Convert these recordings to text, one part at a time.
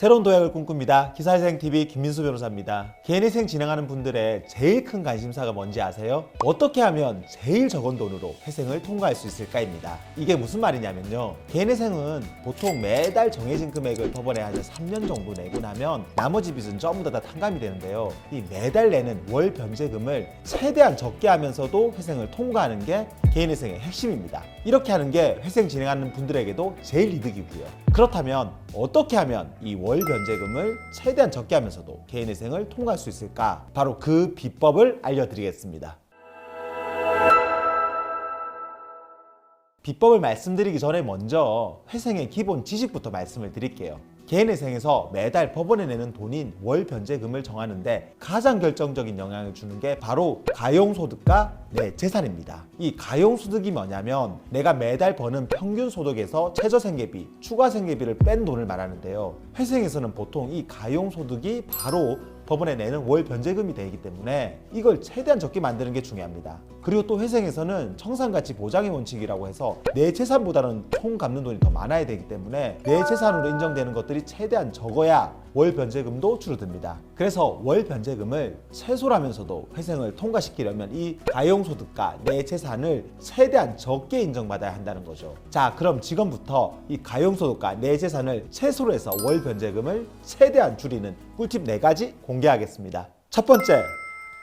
새로운 도약을 꿈꿉니다. 기사회생TV 김민수 변호사입니다. 개인회생 진행하는 분들의 제일 큰 관심사가 뭔지 아세요? 어떻게 하면 제일 적은 돈으로 회생을 통과할 수 있을까입니다. 이게 무슨 말이냐면요. 개인회생은 보통 매달 정해진 금액을 법원에 한 3년 정도 내고 나면 나머지 빚은 전부 다, 다 탕감이 되는데요. 이 매달 내는 월 변제금을 최대한 적게 하면서도 회생을 통과하는 게 개인회생의 핵심입니다. 이렇게 하는 게 회생 진행하는 분들에게도 제일 이득이고요. 그렇다면 어떻게 하면 이 월 변제금을 최대한 적게 하면서도 개인회생을 통과할 수 있을까? 바로 그 비법을 알려드리겠습니다. 비법을 말씀드리기 전에 먼저 회생의 기본 지식부터 말씀을 드릴게요. 개인회생에서 매달 법원에 내는 돈인 월 변제금을 정하는데 가장 결정적인 영향을 주는 게 바로 가용소득과 내 재산입니다. 이 가용소득이 뭐냐면 내가 매달 버는 평균 소득에서 최저생계비, 추가생계비를 뺀 돈을 말하는데요. 회생에서는 보통 이 가용소득이 바로 법원에 내는 월 변제금이 되기 때문에 이걸 최대한 적게 만드는 게 중요합니다. 그리고 또 회생에서는 청산가치 보장의 원칙이라고 해서 내 재산보다는 총 갚는 돈이 더 많아야 되기 때문에 내 재산으로 인정되는 것들이 최대한 적어야 월 변제금도 줄어듭니다. 그래서 월 변제금을 최소라면서도 회생을 통과시키려면 이 가용소득과 내 재산을 최대한 적게 인정받아야 한다는 거죠. 자, 그럼 지금부터 이 가용소득과 내 재산을 최소로 해서 월 변제금을 최대한 줄이는 꿀팁 4가지 공개하겠습니다. 첫 번째,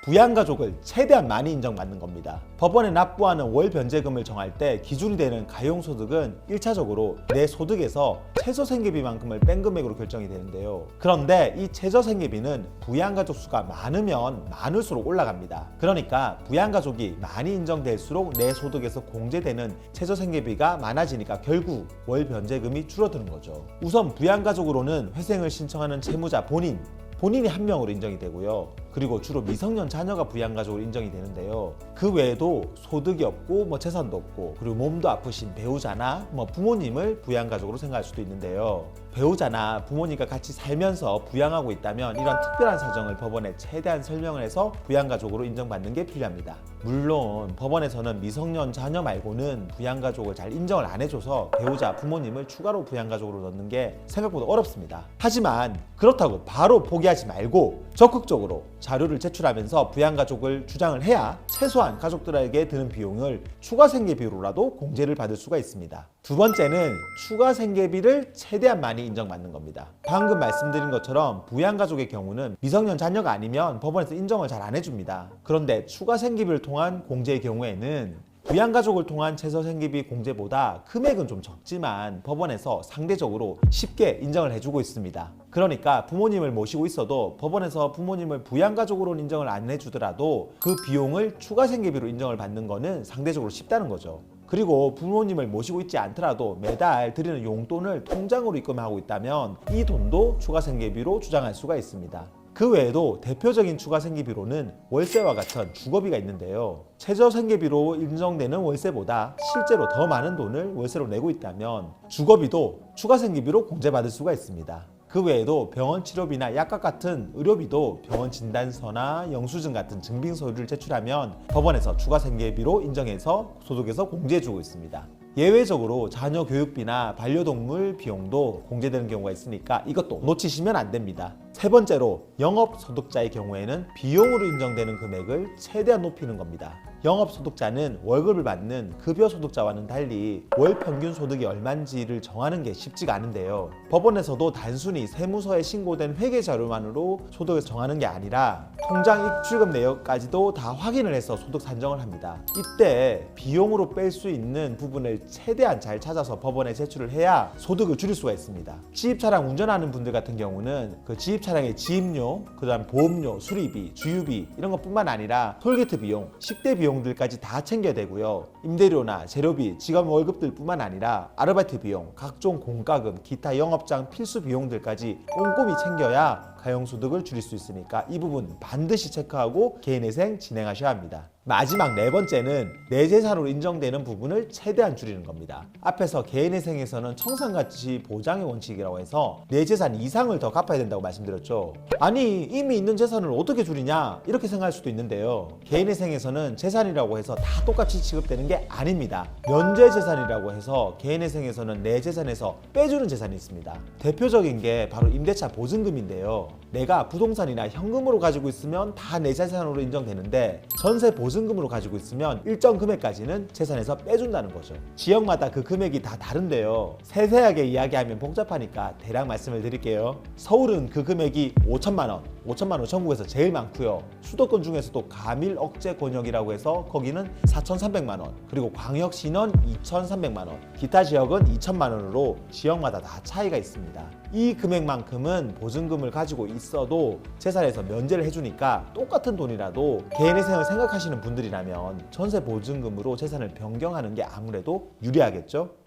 부양가족을 최대한 많이 인정받는 겁니다. 법원에 납부하는 월 변제금을 정할 때 기준이 되는 가용소득은 1차적으로 내 소득에서 최저 생계비만큼을 뺀 금액으로 결정이 되는데요. 그런데 이 최저 생계비는 부양가족 수가 많으면 많을수록 올라갑니다. 그러니까 부양가족이 많이 인정될수록 내 소득에서 공제되는 최저 생계비가 많아지니까 결국 월 변제금이 줄어드는 거죠. 우선 부양가족으로는 회생을 신청하는 채무자 본인, 본인이 한 명으로 인정이 되고요. 그리고 주로 미성년 자녀가 부양가족으로 인정이 되는데요. 그 외에도 소득이 없고 뭐 재산도 없고 그리고 몸도 아프신 배우자나 뭐 부모님을 부양가족으로 생각할 수도 있는데요. 배우자나 부모님과 같이 살면서 부양하고 있다면 이런 특별한 사정을 법원에 최대한 설명을 해서 부양가족으로 인정받는 게 필요합니다. 물론 법원에서는 미성년 자녀 말고는 부양가족을 잘 인정을 안 해줘서 배우자, 부모님을 추가로 부양가족으로 넣는 게 생각보다 어렵습니다. 하지만 그렇다고 바로 포기하지 말고 적극적으로 자료를 제출하면서 부양가족을 주장을 해야 최소한 가족들에게 드는 비용을 추가 생계비로라도 공제를 받을 수가 있습니다. 두 번째는 추가 생계비를 최대한 많이 인정받는 겁니다. 방금 말씀드린 것처럼 부양가족의 경우는 미성년 자녀가 아니면 법원에서 인정을 잘 안 해줍니다. 그런데 추가 생계비를 통한 공제의 경우에는 부양가족을 통한 최저생계비 공제보다 금액은 좀 적지만 법원에서 상대적으로 쉽게 인정을 해주고 있습니다. 그러니까 부모님을 모시고 있어도 법원에서 부모님을 부양가족으로 인정을 안 해주더라도 그 비용을 추가 생계비로 인정을 받는 거는 상대적으로 쉽다는 거죠. 그리고 부모님을 모시고 있지 않더라도 매달 드리는 용돈을 통장으로 입금하고 있다면 이 돈도 추가 생계비로 주장할 수가 있습니다. 그 외에도 대표적인 추가 생계비로는 월세와 같은 주거비가 있는데요. 최저 생계비로 인정되는 월세보다 실제로 더 많은 돈을 월세로 내고 있다면 주거비도 추가 생계비로 공제받을 수가 있습니다. 그 외에도 병원 치료비나 약값 같은 의료비도 병원 진단서나 영수증 같은 증빙 서류를 제출하면 법원에서 추가 생계비로 인정해서 소득에서 공제해주고 있습니다. 예외적으로 자녀 교육비나 반려동물 비용도 공제되는 경우가 있으니까 이것도 놓치시면 안 됩니다. 세 번째로 영업 소득자의 경우에는 비용으로 인정되는 금액을 최대한 높이는 겁니다. 영업 소득자는 월급을 받는 급여 소득자와는 달리 월 평균 소득이 얼마인지를 정하는 게 쉽지가 않은데요. 법원에서도 단순히 세무서에 신고된 회계 자료만으로 소득을 정하는 게 아니라 통장 입출금 내역까지도 다 확인을 해서 소득 산정을 합니다. 이때 비용으로 뺄 수 있는 부분을 최대한 잘 찾아서 법원에 제출을 해야 소득을 줄일 수가 있습니다. 지입 차량 운전하는 분들 같은 경우는 그 지입 차량의 지입료, 그 다음 보험료, 수리비, 주유비 이런 것뿐만 아니라 톨게이트 비용, 식대 비용 들까지 다 챙겨야 되고요. 임대료나 재료비, 직원 월급들뿐만 아니라 아르바이트 비용, 각종 공과금, 기타 영업장 필수 비용들까지 꼼꼼히 챙겨야 가용 소득을 줄일 수 있으니까 이 부분 반드시 체크하고 개인회생 진행하셔야 합니다. 마지막 네 번째는 내 재산으로 인정되는 부분을 최대한 줄이는 겁니다. 앞에서 개인회생에서는 청산가치 보장의 원칙이라고 해서 내 재산 이상을 더 갚아야 된다고 말씀드렸죠. 아니 이미 있는 재산을 어떻게 줄이냐 이렇게 생각할 수도 있는데요. 개인회생에서는 재산이라고 해서 다 똑같이 취급되는 게 아닙니다. 면제 재산이라고 해서 개인회생에서는 내 재산에서 빼주는 재산이 있습니다. 대표적인 게 바로 임대차 보증금인데요. 내가 부동산이나 현금으로 가지고 있으면 다 내 재산으로 인정되는데 전세 보증 금으로 가지고 있으면 일정 금액까지는 재산에서 빼준다는 거죠. 지역마다 그 금액이 다 다른데요. 세세하게 이야기하면 복잡하니까 대략 말씀을 드릴게요. 서울은 그 금액이 5천만 원, 5천만 원 전국에서 제일 많고요. 수도권 중에서도 가밀 억제 권역이라고 해서 거기는 4,300만 원, 그리고 광역시는 2,300만 원, 기타 지역은 2천만 원으로 지역마다 다 차이가 있습니다. 이 금액만큼은 보증금을 가지고 있어도 재산에서 면제를 해주니까 똑같은 돈이라도 개인회생을 생각하시는 분 들이라면 전세 보증금으로 재산을 변경하는 게 아무래도 유리하겠죠?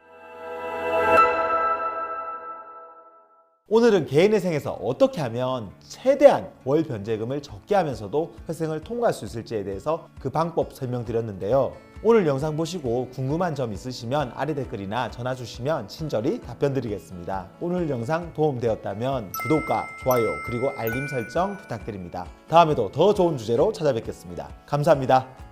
오늘은 개인회생에서 어떻게 하면 최대한 월 변제금을 적게 하면서도 회생을 통과할 수 있을지에 대해서 그 방법 설명드렸는데요. 오늘 영상 보시고 궁금한 점 있으시면 아래 댓글이나 전화 주시면 친절히 답변 드리겠습니다. 오늘 영상 도움되었다면 구독과 좋아요 그리고 알림 설정 부탁드립니다. 다음에도 더 좋은 주제로 찾아뵙겠습니다. 감사합니다.